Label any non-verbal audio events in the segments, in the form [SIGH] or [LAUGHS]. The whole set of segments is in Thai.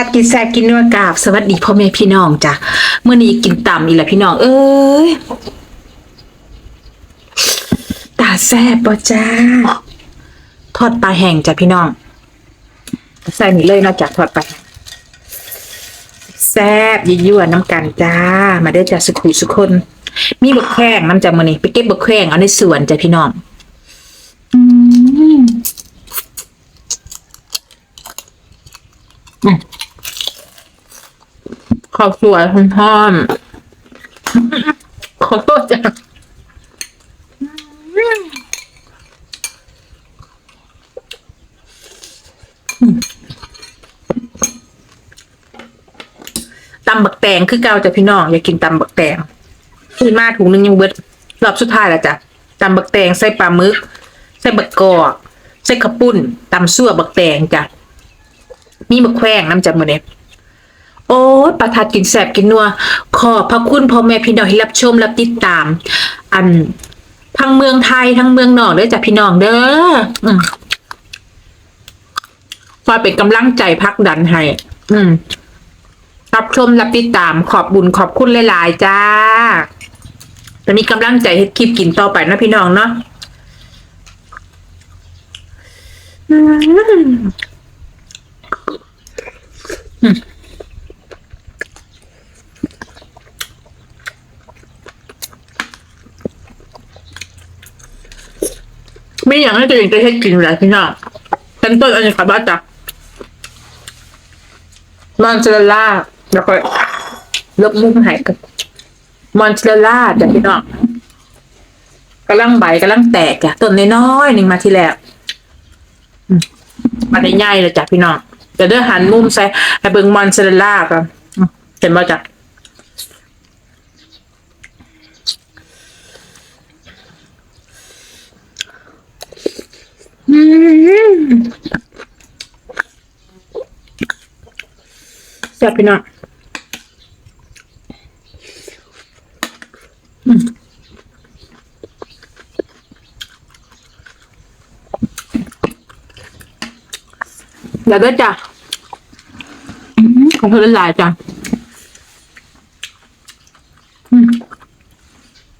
ทัดกินแซ่กินนัวกราบ สวัสดีพ่อแม่พี่น้องจ้ะเมื่อนี้กินต่ำอีกแล้วพี่น้อง เอ้ยตาแซ่บป่จ้าทอดปลาแห้งจ้ะพี่น้อง ใส่นี่เลยนอกจากทอดปลาแห้งแซ่บยั่วน้ำกันจ้า มาได้จ้ะสุขุสุคน มีบกแข้งน้ำจ้ะมื่อนี้ไปเก็บบกแข้งเอาในสวนจ้ะพี่น้องอืม ขอบสวยคุณพ่อมขอโทษจ้ะตำบักแตงคือเกาจ้ะพี่น้อง อยากกินตำบักแตงซื้อมาถุงนึงยังเบิดรอบสุดท้ายแล้วจ้ะตำบักแตงใส่ปลาหมึก ใส่บักกอกใส่ขปุ้นตำซั่วบักแตงจ้ะมีมะแขวงน้ำจ้ะมื้อนี้ โอ้ประทัดกินแสบกินนัว ขอบพระคุณพ่อแม่พี่น้องที่รับชมรับติดตาม อันทั้งเมืองไทยทั้งเมืองนอกเด้อจ้ะพี่น้องเด้อคอยเป็นกำลังใจพักดันให้อืมรับชมรับติดตามขอบบุญขอบคุณหลายๆจ้าจะมีกำลังใจให้คลิปกินต่อไปนะพี่น้องเนาะอืม ไม่อยากให้ตัวเองจะให้กินอะไรพี่น้องชั้นต้นอันนี้ค่ะบ้าจ้ะมอนเซเรลล่าแล้วก็ลบมุมหายกันมอนเซเรลล่าจ้ะพี่น้องกำลังใบกำลังแตกจ้ะต้นน้อยๆหนึ่งมาทีแรกอืมมาได้ง่ายเลยจ้ะพี่น้องเดี๋ยวเด้อหันมุมใส่ให้เบิ่งมอนเซเรลล่ากันเห็นบ่จ้ะ แซ่บพี่น้องอืมเดี๋ยวด้วยจ้ะอืมขอบคุณหลายจ้ะ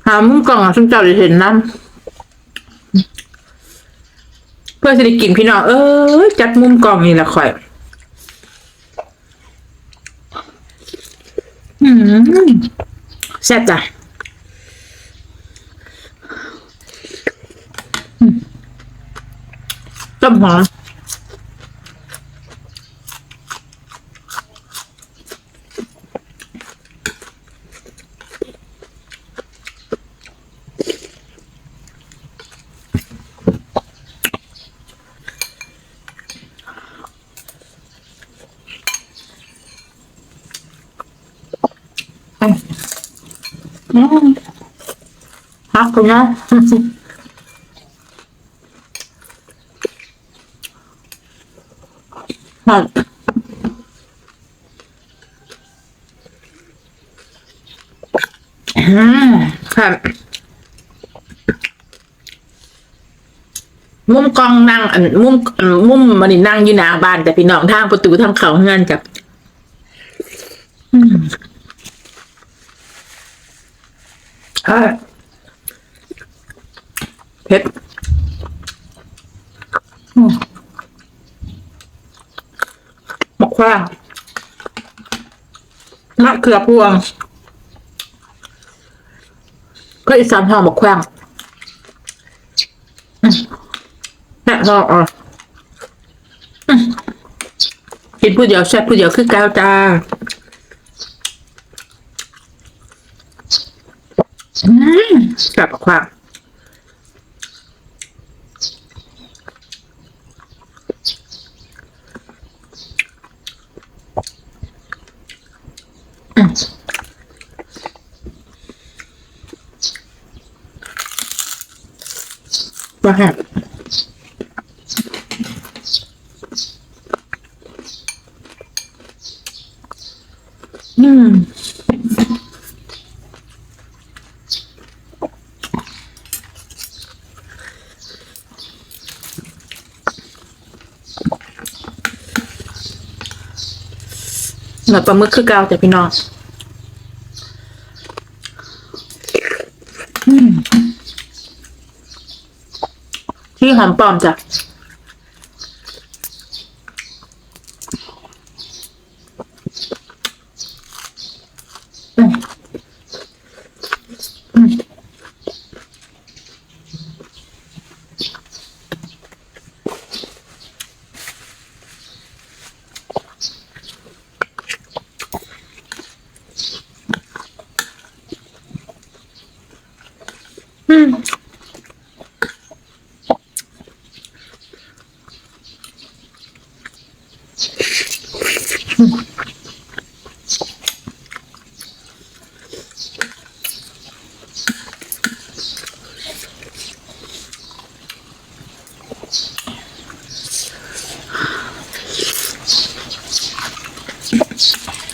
หามุมกล่องอะซึ่งเจ้าจะเห็นน้ำ เพื่อจะได้กินพี่น้องเออจัดมุมกล่องนี่แหละข่อยอืมแซ่บจ้ะอืมต้มหอมอืมฮัก คุณนะครับอืมครับมุมกล้องนั่งอันมุมอันมุมมันนี่นั่งอยู่หน้าบ้านแต่พี่น้องทางประตูทางเขาเงินกับอืมอ่าเผ็ดอืม มะขว้างมะเขือพวงก็อีสานหอมะขว้างแม่ห่ออะอืมกินผู้เดียวแซ่บผู้เดียวคือแก้วจ้าอืมแบบควา ว่าฮะอืมหน่อยปลาหมึกคือเกาจ้ะพี่น้อง ถามปลอมจ้ะ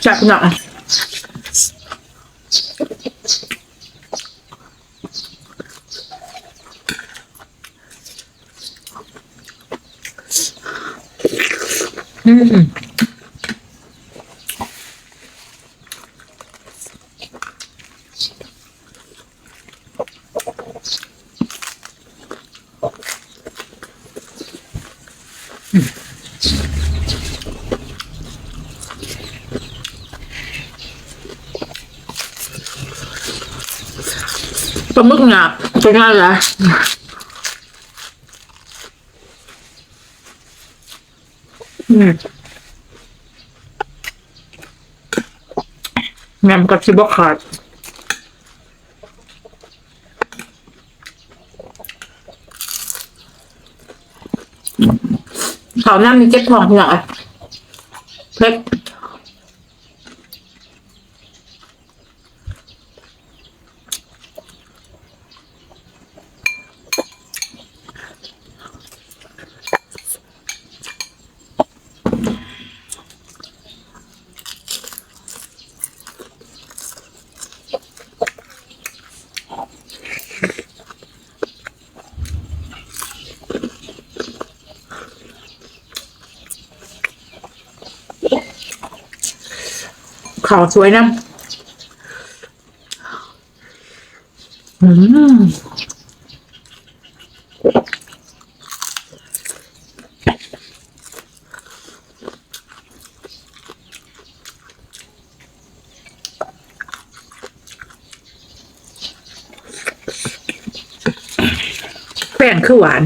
จับหน่อยอืม ปลาหมึกหยาบเป็นไงล่ะอืมแม่มกับชิบกขาด เขาหน้ามีเจ็ดทองที่ไหนเพชร ขาวสวยนะอืมแป้งคือหวาน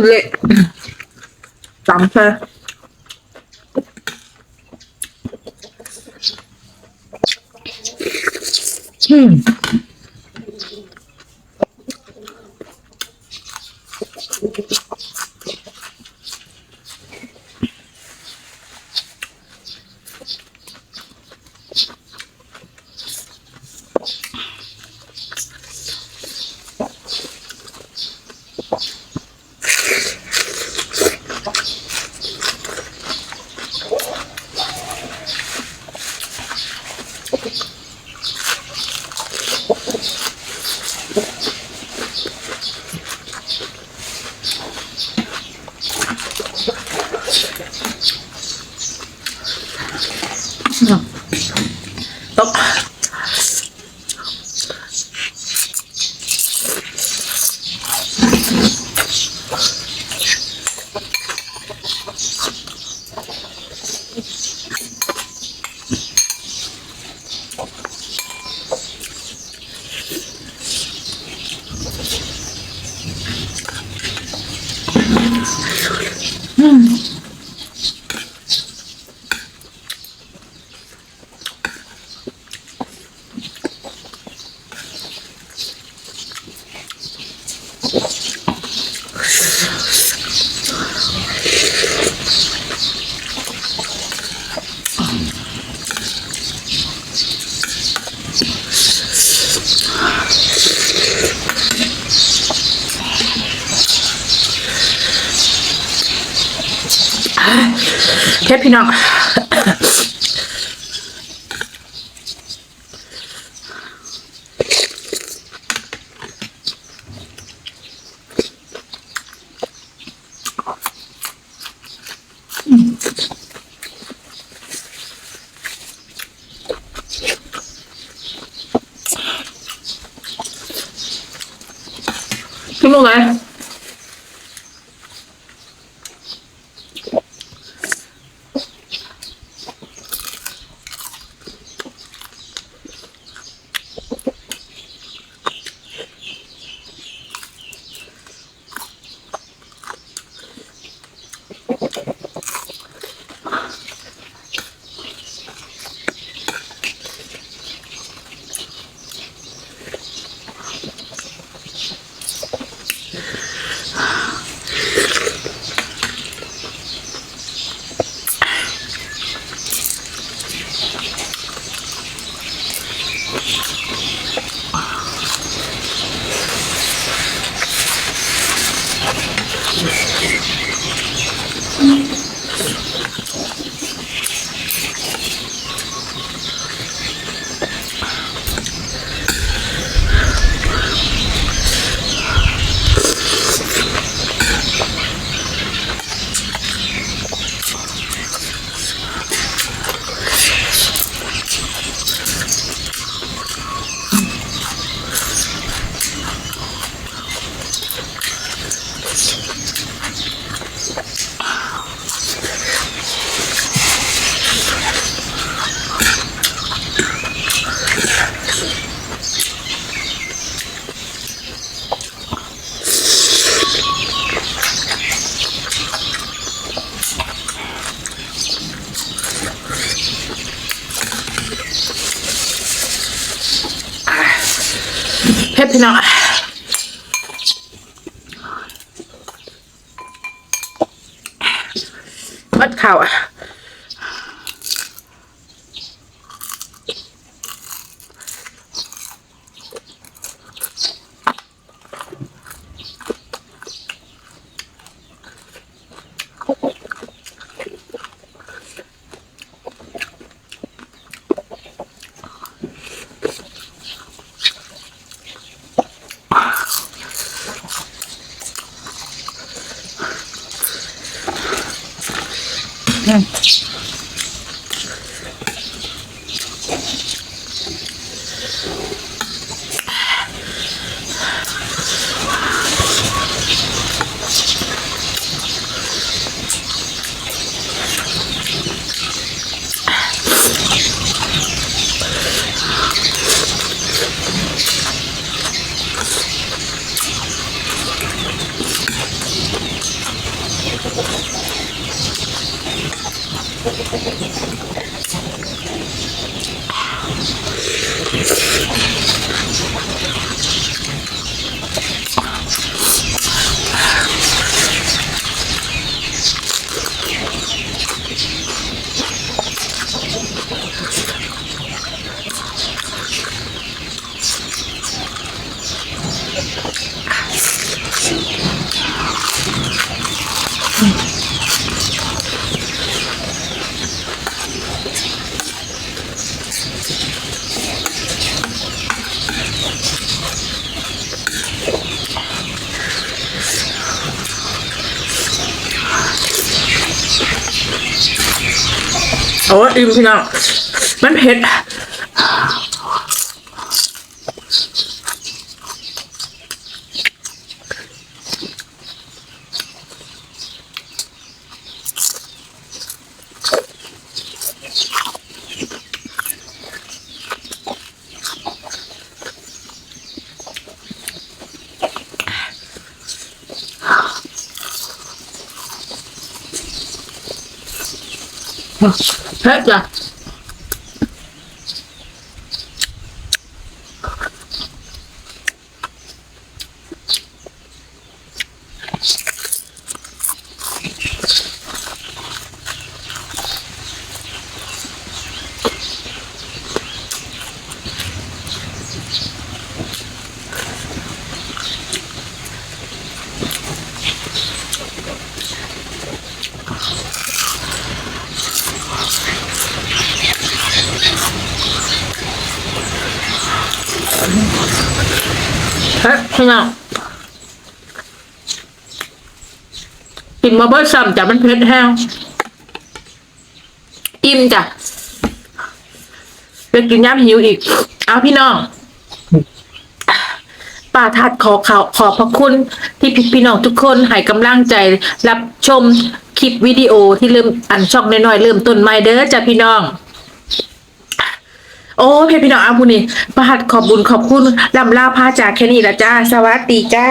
คุณเละจำใช่อืม Yes. [LAUGHS] เทปพี่น้องลงเลยเทปพี่น้อง วั Thank you. โอ้ยอิ่มพี่น้องมันเผ็ดเผ็ พี่น้องกินมาเบิร์ซ้ำจ้ะมันเผ็ดแห้งอิ่มจ้ะไปกินย่ำหิวอีก เอาพี่น้องป้าทัดขอขอขอบพระคุณที่พี่พี่น้องทุกคนให้กำลังใจรับชมคลิปวิดีโอที่เริ่มอันช่องน้อยๆเริ่มต้นใหม่เด้อจ้ะพี่น้อง โอ้เพพี่น้องอาบุนี่ประหัดขอบบุญขอบคุณลำลาพาจากแค่นี้ละจ้า สวัสดีจ้า